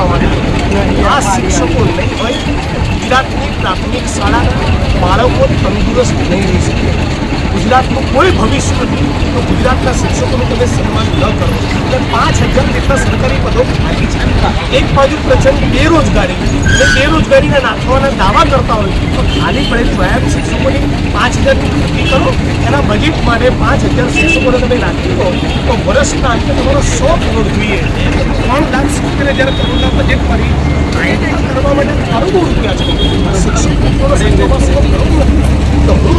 આ શિક્ષકો નહીં હોય ગુજરાતની પ્રાથમિક શાળાના બાળકો તંદુરસ્ત નહીં રહી શકે. ગુજરાતનું કોઈ ભવિષ્ય નથી. તો ગુજરાતના શિક્ષકોનું તમે સન્માન ન કરો. એટલે પાંચ હજાર જેટલા સરકારી પદો ખાલી છે. એક બાજુ પ્રચંડ બેરોજગારી. અને બેરોજગારીના નાખવાના દાવા કરતા હોય તો ખાલી પડેલી વ્યાયામ શિક્ષકોની પાંચ હજારની ભરતી કરો. એના બજેટ માટે પાંચ હજાર શિક્ષકોને તમે નાખી દો તો વર્ષના અંતે તમારો સો કરોડ જોઈએ. ત્રણ લાખ સિત્તેર હજાર કરોડના બજેટમાંથી આઈટી કરવા માટે કરોડો રૂપિયા છે શિક્ષકોનો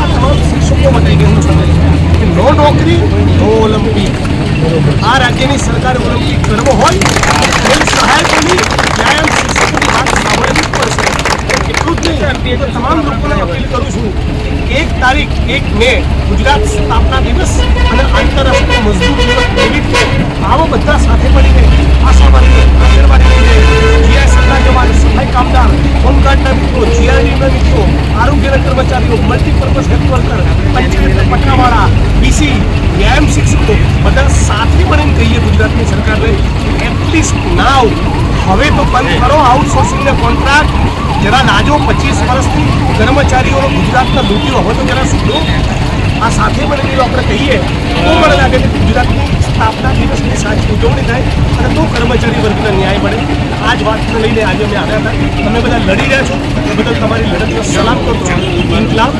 તમામ શિક્ષકો માટે કહેવું છું. કે નોકરી, નો આ રાજ્યની સરકાર ઓલિમ્પિક કરવો હોય સહાયકોની વ્યાયામ શિક્ષકોની એટલું જ નહીં તો તમામ લોકોને અપીલ કરું છું એક તારીખ, એક મે ગુજરાત સ્થાપના દિવસ અને આંતરરાષ્ટ્રીય આરોગ્યના કર્મચારીઓ મલ્ટીપર્પઝ હેલ્થ વર્કર પંચાયત પટ્ટાવાળા બીસી વ્યાયામ શિક્ષકો બધા સાથે મળીને કહીએ ગુજરાતની સરકારને એટલીસ્ટ નાવ હવે તો બંધ કરો આઉટસોર્સિંગના કોન્ટ્રાક્ટ જરા લાજો, પચીસ વર્ષથી કર્મચારીઓનો ગુજરાતના લૂંટ્યો હવે તો જરા સુધરો આ સાથે મળીને આપણે કહીએ, તો મને લાગે છે કે ગુજરાતની સ્થાપના દિવસની સાચી ઉજવણી થાય અને તો કર્મચારી વર્ગને ન્યાય મળે. આ જ વાતને લઈને આજે અમે આવ્યા હતા. તમે બધા લડી રહ્યા છો. એ બદલ તમારી લડતને સલામ કરતો છું. ઇન્કલાબ.